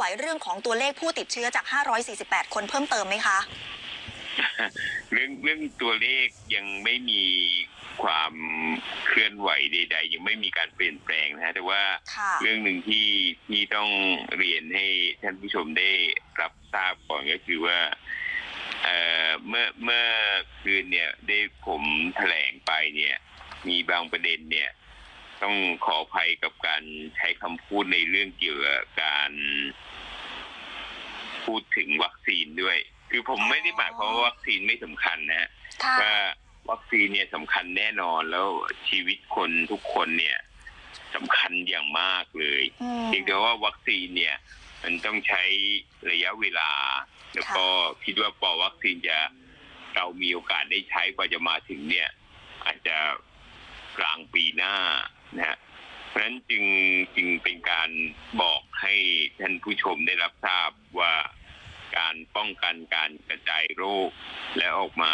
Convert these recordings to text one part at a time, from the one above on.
ไหวเรื่องของตัวเลขผู้ติดเชื้อจาก 548 คนเพิ่มเติมไหมคะ เรื่องเรื่องตัวเลขยังไม่มีความเคลื่อนไหวใด ๆ ยังไม่มีการเปลี่ยนแปลงนะฮะแต่ว่าค่ะเรื่องหนึ่งที่ที่ต้องเรียนให้ท่านผู้ชมได้รับทราบก่อนก็คือว่าเอ่อเมื่อเมื่อคืนเนี่ยได้ผมแถลงไปเนี่ย มีบางประเด็นเนี่ย ต้องขออภัยกับการใช้คำพูดในเรื่องเกี่ยวกับการพูดถึงวัคซีนด้วย คือผมไม่ได้หมายความว่าวัคซีนไม่สำคัญนะฮะค่ะว่าวัคซีนเนี่ยสำคัญแน่นอนแล้วชีวิตคนทุกคนเนี่ยสำคัญอย่างมากเลยอืม เพียงแต่ว่าวัคซีนเนี่ย มันต้องใช้ระยะเวลา แล้วก็คิดว่าพอวัคซีนจะเรามีโอกาสได้ใช้กว่าจะมาถึงเนี่ย อาจจะกลางปีหน้า นะฮะเพราะฉะนั้นจึงจึงเป็นการบอกให้ท่านผู้ชมได้รับทราบว่าการป้องกันการกระจายโรค และออกมา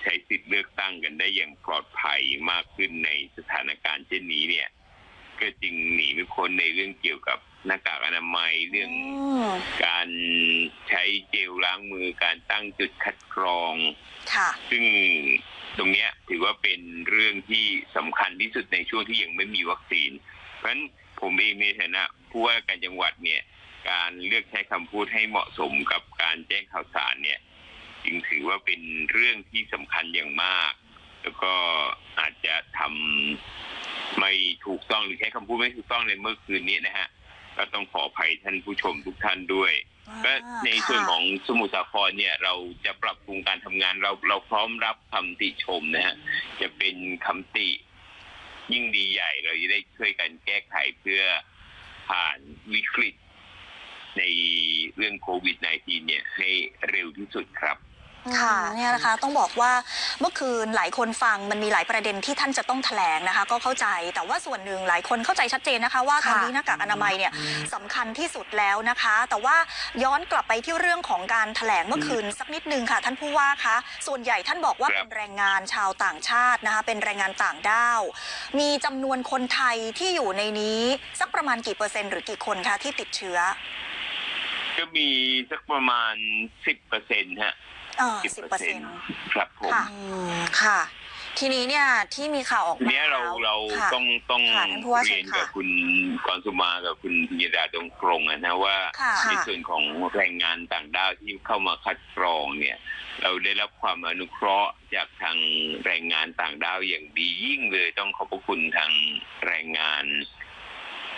ใช้สิทธิ์เลือกตั้งกันได้อย่างปลอดภัยมากขึ้นในสถานการณ์เช่นนี้เนี่ย ก็จึงหนีไม่พ้นในเรื่องเกี่ยวกับหน้ากากอนามัยเรื่องอืมการใช้เจลล้างมือการตั้งจุดคัดกรองค่ะซึ่ง ตรงนี้ถือว่าเป็นเรื่องที่สำคัญที่สุดในช่วงที่ยังไม่มีวัคซีน เพราะฉะนั้นผมเองในฐานะผู้ว่าการจังหวัดเนี่ยการเลือกใช้คำพูดให้เหมาะสมกับการแจ้งข่าวสารเนี่ยจึงถือว่าเป็นเรื่องที่สำคัญอย่างมาก แล้วก็อาจจะทำไม่ถูกต้องหรือใช้คำพูดไม่ถูกต้องในเมื่อคืนนี้นะฮะก็ต้องขออภัยท่านผู้ชมทุกท่านด้วย ก็ในส่วนของสมุทรสาครเนี่ยเราจะปรับปรุงการทำงานเราเราพร้อมรับคำติชมนะฮะจะเป็นคำติยิ่งดีใหญ่เราจะได้ช่วยกันแก้ไขเพื่อผ่านวิกฤตในเรื่องโควิด -19 เนี่ยให้เร็วที่สุดครับ ค่ะเนี่ยนะคะต้องบอกว่าเมื่อคืนหลายคนฟังมันมีหลายประเด็นที่ท่านจะต้องแถลงนะคะ ก็เข้าใจแต่ว่าส่วนหนึ่งหลายคนเข้าใจชัดเจนนะคะ ว่าตอนนี้หน้ากากอนามัยเนี่ยสำคัญที่สุดแล้วนะคะ แต่ว่าย้อนกลับไปที่เรื่องของการแถลงเมื่อคืนสักนิดนึงค่ะ ท่านผู้ว่าคะส่วนใหญ่ท่านบอกว่าครับเป็นแรงงานชาวต่างชาตินะคะเป็นแรงงานต่างด้าว มีจำนวนคนไทยที่อยู่ในนี้สักประมาณกี่เปอร์เซ็นต์หรือกี่คนคะที่ติดเชื้อ ก็มีสักประมาณสิบเปอร์เซ็นต์ฮะเออสิบสิบเปเปออร์ร์เซ็เซ็นนต์ต์ครับผมค่ะค่ะ ทีนี้เนี่ยที่มีข่าวออกทีมาเนี้ยเราเราค่ะ ต้องต้องค่ะท่านผู้ว่าเชิเรียญนค่ะกับคุณกรสุมากับคุณพิยดาตรงกรงๆอะนะว่า ค่ะในส่วนของแรงงานต่างด้าวที่เข้ามาคัดกรองเนี่ย เราได้รับความอนุเคราะห์จากทางแรงงานต่างด้าวอย่างดียิ่งเลยต้องขอบพระคุณทางแรงงาน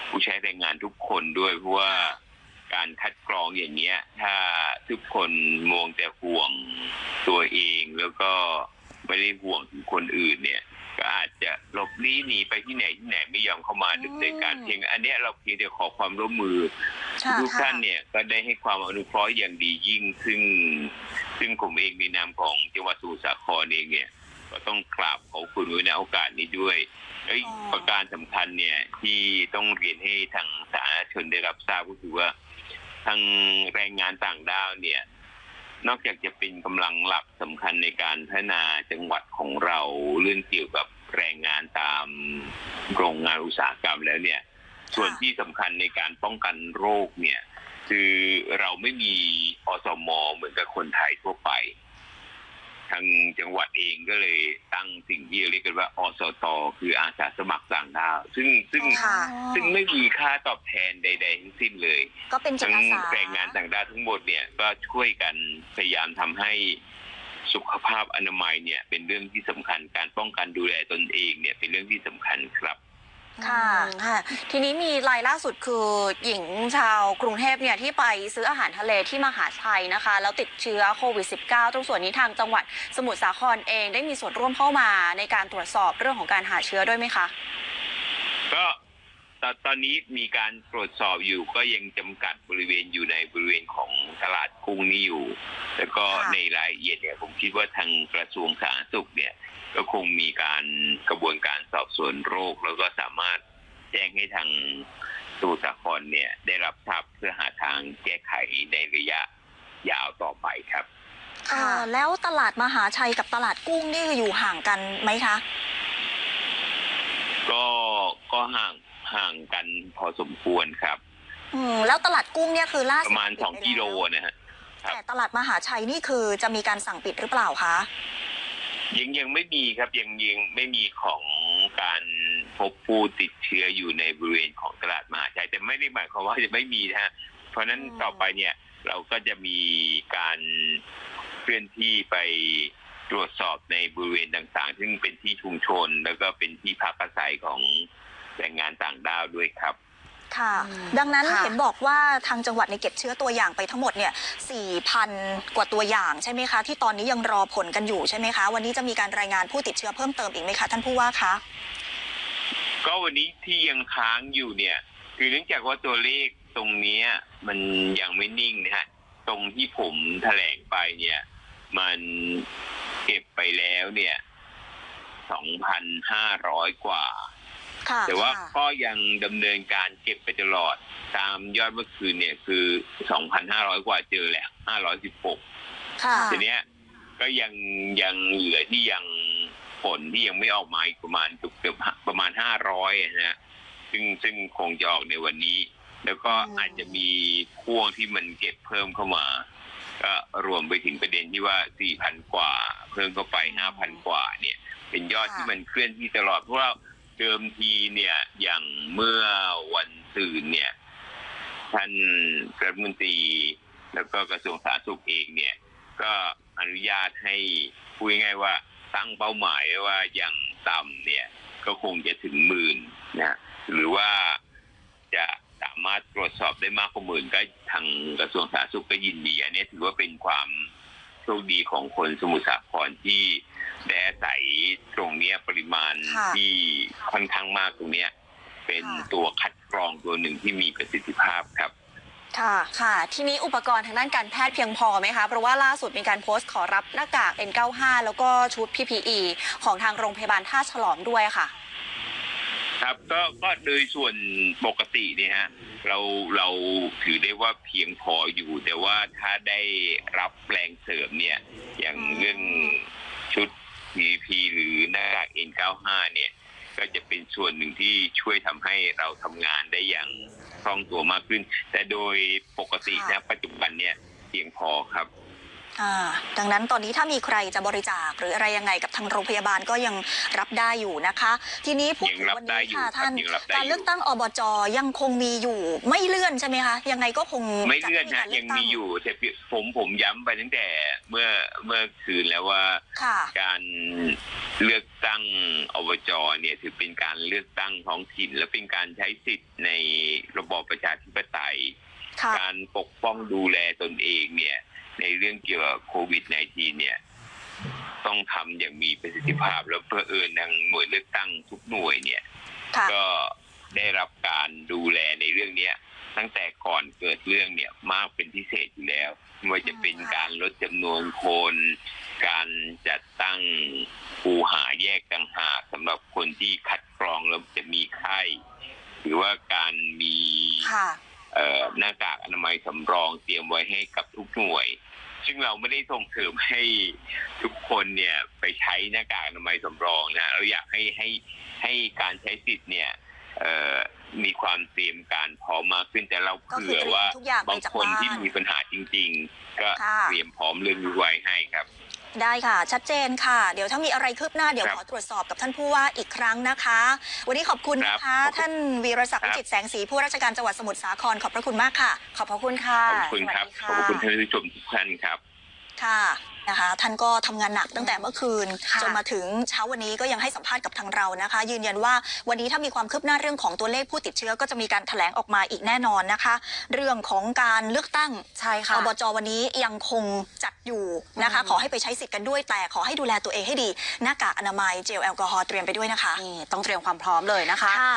ผู้ใช้แรงงานทุกคนด้วยเพราะว่า การคัดกรองอย่างเนี้ย ถ้าทุกคนมองแต่ห่วงตัวเองแล้วก็ไม่ได้ห่วงถึงคนอื่นเนี่ย ก็อาจจะหลบลี้หนีไปที่ไหนที่ไหนไม่ยอมเข้ามาดำเนินการอืมเพียง อันเนี้ยเราเพียงแต่ขอความร่วมมือ ค่ะทุกท่านเนี่ยก็ได้ให้ความอนุเคราะห์อย่างดียิ่ง ซึ่ง ซึ่งผมเองในนามของจังหวัดสมุทรสาครเองเนี่ย ก็ต้องกราบขอบคุณไว้ในโอกาสนี้ด้วยแล้วอีกอ๋อ ประการสำคัญเนี่ยที่ต้องเรียนให้ทางสาธารณชนได้รับทราบก็คือว่า ทางแรงงานต่างด้าวเนี่ย นอกจากจะเป็นกำลังหลักสำคัญในการพัฒนาจังหวัดของเราเรื่องเกี่ยวกับแรงงานตามโรงงานอุตสาหกรรมแล้วเนี่ย ส่วนที่สำคัญในการป้องกันโรคเนี่ย คือเราไม่มีอสมเหมือนกับคนไทยทั่วไป ทางจังหวัดเองก็เลยตั้งสิ่งที่เรียกกันว่า อสต คืออาสาสมัครต่างดาวซึ่งซึ่งค่ะ ซึ่งไม่มีค่าตอบแทนใด ๆ ทั้งสิ้นเลย ก็เป็นจิตทั้งอาสา แรงงานต่างด้าวทั้งหมดเนี่ยก็ช่วยกันพยายามทำให้สุขภาพอนามัยเนี่ยเป็นเรื่องที่สำคัญการป้องกันดูแลตนเองเนี่ยเป็นเรื่องที่สำคัญ ครับค่ะค่ะ ทีนี้มีรายล่าสุดคือหญิงชาวกรุงเทพเนี่ยที่ไปซื้ออาหารทะเลที่มหาชัยนะคะ แล้วติดเชื้อโควิด -19 ตรงส่วนนี้ทางจังหวัดสมุทรสาครเองได้มีส่วนร่วมเข้ามาในการตรวจสอบเรื่องของการหาเชื้อด้วยไหมคะ ก็ ตอนตอนนี้มีการตรวจสอบอยู่ก็ยังจำกัดบริเวณอยู่ในบริเวณของตลาดกุ้งนี่อยู่ แล้วก็ค่ะในรายละเอียดเนี่ยผมคิดว่าทางกระทรวงสาธารณสุขเนี่ย ก็คงมีการกระบวนการสอบสวนโรค แล้วก็สามารถแจ้งให้ทางสมุทรสาครเนี่ย ได้รับทราบเพื่อหาทางแก้ไขในระยะยาวต่อไปครับเอ่อแล้วตลาดมหาชัยกับตลาดกุ้งนี่อยู่ห่างกันไหมคะ ก็ก็ห่าง ห่างกันพอสมควรครับ อืมแล้วตลาดกุ้งเนี่ยคือล่าปสุดระมาณปิดสองไปกิโลแล้วนะฮะครับแต่ตลาดมหาชัยนี่คือจะมีการสั่งปิดหรือเปล่าคะยังยังไม่มีครับยังยังไม่มีของการพบผู้ติดเชื้ออยู่ในบริเวณของตลาดมหาชัยแต่ไม่ได้หมายความว่าจะไม่มีนะฮะเพราะฉะนั้นอืมต่อไปเนี่ยเราก็จะมีการเคลื่อนที่ไปตรวจสอบในบริเวณต่างๆ ซึ่งเป็นที่ชุมชน แล้วก็เป็นที่พักอาศัยของ แรงงานต่างด้าวด้วยครับ ค่ะอืมดังนั้นค่ะ เห็นบอกว่าทางจังหวัดในยเก็บเชื้อตัวอย่างไปทั้งหมดเนี่ย4,000 กว่าตัวอย่างใช่ไหมคะ ที่ตอนนี้ยังรอผลกันอยู่ใช่ไหมคะ วันนี้จะมีการรายงานผู้ติดเชื้อเพิ่มเติมอีกไหมคะท่านผู้ว่าคะ ก็วันนี้ที่ยังค้างอยู่เนี่ย คือเนื่องจากว่าตัวเลขตรงเนี้ยมันยังไม่นิ่งนะฮะตรงที่ผมแถลงไปเนี่ย มันเก็บไปแล้วเนี่ย2,500กว่าค่ะ แต่ว่าค่ะก็ยังดำเนินการเก็บไปตลอด ตามยอดเมื่อคืนเนี่ยคือ2,500กว่าเจอแหละ516ค่ะทีเนี้ยก็ยังยังเหลือที่ยังผลที่ยังไม่ออกมาอีกประมาณเกือบเกือบประมาณ500นะฮะซึ่งซึ่งคงจะออกในวันนี้ แล้วก็อืมอาจจะมีพ่วงที่มันเก็บเพิ่มเข้ามา ก็รวมไปถึงประเด็นที่ว่า4,000กว่า เพิ่มเข้าไป5,000กว่าเนี่ย เป็นยอดที่มันเคลื่อนที่ตลอดเพราะว่า เดิมทีเนี่ยอย่างเมื่อวันศืนเนี่ยท่านรัฐมนตรีแล้วก็กระทรวงสาธารณสุขเองเนี่ยก็อนุญาตให้พูดง่ายว่าตั้งเป้าหมายว่าอย่างต่ำเนี่ยก็คงจะถึงหมื่นนะหรือว่าจะสามารถตรวจสอบได้มากกว่าหมื่นก็ทางกระทรวงสาธารณสุขก็ยินดีอันนี้ถือว่าเป็นความ โชคดีของคนสมุทรสาครที่ได้อาศัยตรงเนี้ยปริมาณค่ะ ที่ค่อนข้างมากตรงเนี้ยเป็นค่ะตัวคัดกรองตัวหนึ่งที่มีประสิทธิภาพครับ ค่ะค่ะ ทีนี้อุปกรณ์ทางด้านการแพทย์เพียงพอไหมคะ เพราะว่าล่าสุดมีการโพสต์ขอรับหน้ากาก N95 แล้วก็ชุด PPE ของทางโรงพยาบาลท่าฉลอมด้วยค่ะ ครับก็ก็โดยส่วนปกติเนี่ยฮะเราเราถือได้ว่าเพียงพออยู่ แต่ว่าถ้าได้รับแรงเสริมเนี่ย อย่างเรื่องชุด PPP หรือหน้ากาก N95 เนี่ย ก็จะเป็นส่วนหนึ่งที่ช่วยทำให้เราทำงานได้อย่างคล่องตัวมากขึ้น แต่โดยปกตินะปัจจุบันเนี่ยเพียงพอครับ ดังนั้นตอนนี้ถ้ามีใครจะบริจาคหรืออะไรยังไงกับทางโรงพยาบาลก็ยังรับได้อยู่นะคะ ทีนี้พูดถึงยังรับวันได้นี้อยู่ค่ะครับท่านยังรับได้การอยู่เลือกตั้งอบจยังคงมีอยู่ ไม่เลื่อนใช่ไหมคะยังไงก็คงไม่จะเลื่อนให้นะการเลืยัอกงตั้มีอยู่แต่ผมผมย้ำไปตั้งแต่เมื่อเมื่อคืนแล้วว่าค่ะการเลือกตั้งอบจเนี่ยถือเป็นการเลือกตั้งท้องถิ่น และเป็นการใช้สิทธิ์ในระบอบประชาธิปไตยค่ะการปกป้องดูแลตนเองเนี่ย ในเรื่องเกี่ยวกับโควิด -19 เนี่ย ต้องทำอย่างมีประสิทธิภาพแล้วเพื่อเอิญทางหน่วยเลือกตั้งทุกหน่วยเนี่ย ค่ะ ก็ได้รับการดูแลในเรื่องเนี้ย ตั้งแต่ก่อนเกิดเรื่องเนี่ยมากเป็นพิเศษอยู่แล้วไม่ว่าจะเป็นอืมค่ะการลดจำนวนคน การจัดตั้งคูหาแยกต่างหากสำหรับคนที่คัดกรองแล้วจะมีไข้ หรือว่าการมี ค่ะ เอ่อหน้ากากอนามัยสำรองเตรียมไว้ให้กับทุกหน่วย ซึ่งเราไม่ได้ส่งเสริมให้ทุกคนเนี่ยไปใช้หน้ากากอนามัยสำรองนะเราอยากให้ให้ให้การใช้สิทธิ์เนี่ยเอ่อมีความเตรียมการพร้อมมากขึ้นแต่เราก็คือเผื่อเตรียมว่าทุกอย่างไปบางจากคนบ้านที่มีปัญหาจริง ๆ ก็ค่ะเตรียมพร้อมเรื่องนี้ไว้ให้ครับ ได้ค่ะ ชัดเจนค่ะ เดี๋ยวถ้ามีอะไรคืบหน้าเดี๋ยวครับขอตรวจสอบกับท่านผู้ว่าอีกครั้งนะคะ วันนี้ขอบคุณนะครัคะบท่านวีรศักดิ์ครัวิบจิตรแสงสีผู้ราชการจังหวัดสมุทรสาครขอบพระคุณมากค่ะ ขอบพระคุณค่ะขอบคุณครับสขวัอบสดีคุณท่านผู้ชมทุกท่านครับค่ะ นะคะ ท่านก็ทำงานหนักตั้งแต่เมื่อคืนค่ะ จนมาถึงเช้าวันนี้ก็ยังให้สัมภาษณ์กับทางเรานะคะ ยืนยันว่าวันนี้ถ้ามีความคืบหน้าเรื่องของตัวเลขผู้ติดเชื้อก็จะมีการแถลงออกมาอีกแน่นอนนะคะ เรื่องของการเลือกตั้ง ใช่ค่ะ อบจวันนี้ยังคงจัดอยู่นะคะ อืม ขอให้ไปใช้สิทธิ์กันด้วยแต่ขอให้ดูแลตัวเองให้ดี หน้ากากอนามัยเจลแอลกอฮอล์เตรียมไปด้วยนะคะ นี่ต้องเตรียมความพร้อมเลยนะคะค่ะ